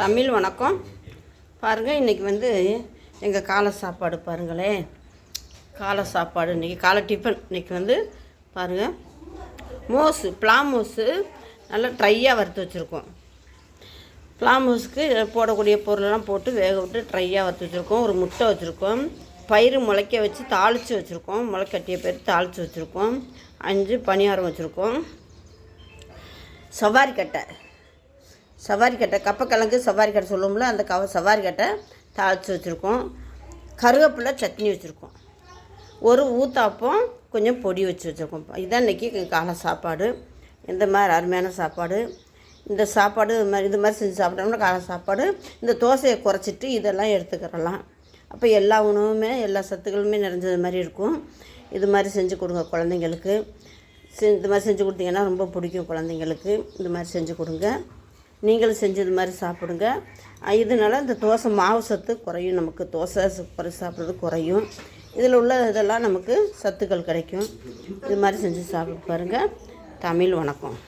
தமிழ் வணக்கம். பாருங்கள் இன்றைக்கி வந்து எங்கள் காலை சாப்பாடு பாருங்களேன் காலை சாப்பாடு இன்றைக்கி காலை டிஃபன். இன்றைக்கி வந்து பாருங்கள் மோஸு பிளா மோஸு நல்லா ட்ரையாக வறுத்து வச்சுருக்கோம். மோஸுக்கு போடக்கூடிய பொருளெல்லாம் போட்டு வேக விட்டு ட்ரையாக வறுத்து வச்சுருக்கோம். ஒரு முட்டை வச்சுருக்கோம். பயிறு முளைக்க வச்சு தாளித்து வச்சுருக்கோம். முளைக்கட்டிய பயிர் தாளித்து வச்சுருக்கோம். அஞ்சு பணியாரம் வச்சுருக்கோம். சவாரி கட்டை. சவாரி கட்டை கப்பக்கிழங்கு சவாரி கட்டை சொல்லுவோம்ல அந்த கவ சவாரி கட்டை தாளித்து வச்சுருக்கோம். கருவேப்பிலை சட்னி வச்சுருக்கோம். ஒரு ஊத்தாப்பம் கொஞ்சம் பொடி வச்சு வச்சுருக்கோம். இதுதான் இன்றைக்கி காலை சாப்பாடு. இந்த மாதிரி அருமையான சாப்பாடு. இந்த சாப்பாடு இது மாதிரி இது மாதிரி செஞ்சு சாப்பிட்டோம்னா காலை சாப்பாடு. இந்த தோசையை குறைச்சிட்டு இதெல்லாம் எடுத்துக்கிறலாம். அப்போ எல்லா உணவுமே எல்லா சத்துக்களுமே நிறைஞ்சது மாதிரி இருக்கும். இது மாதிரி செஞ்சு கொடுங்க குழந்தைங்களுக்கு. செ இந்த மாதிரி செஞ்சு கொடுத்தீங்கன்னா ரொம்ப பிடிக்கும் குழந்தைங்களுக்கு. இந்த மாதிரி செஞ்சு கொடுங்க. நீங்களும் செஞ்சது மாதிரி சாப்பிடுங்க. இதனால் இதனால இந்த தோசை மாவு சத்து குறையும். நமக்கு தோசை சு- குறை சாப்பிட்றது குறையும். இதில் உள்ள இதெல்லாம் நமக்கு சத்துக்கள் கிடைக்கும். இது மாதிரி செஞ்சு சாப்பிட்டு பாருங்கள் தமிழ் வணக்கம்.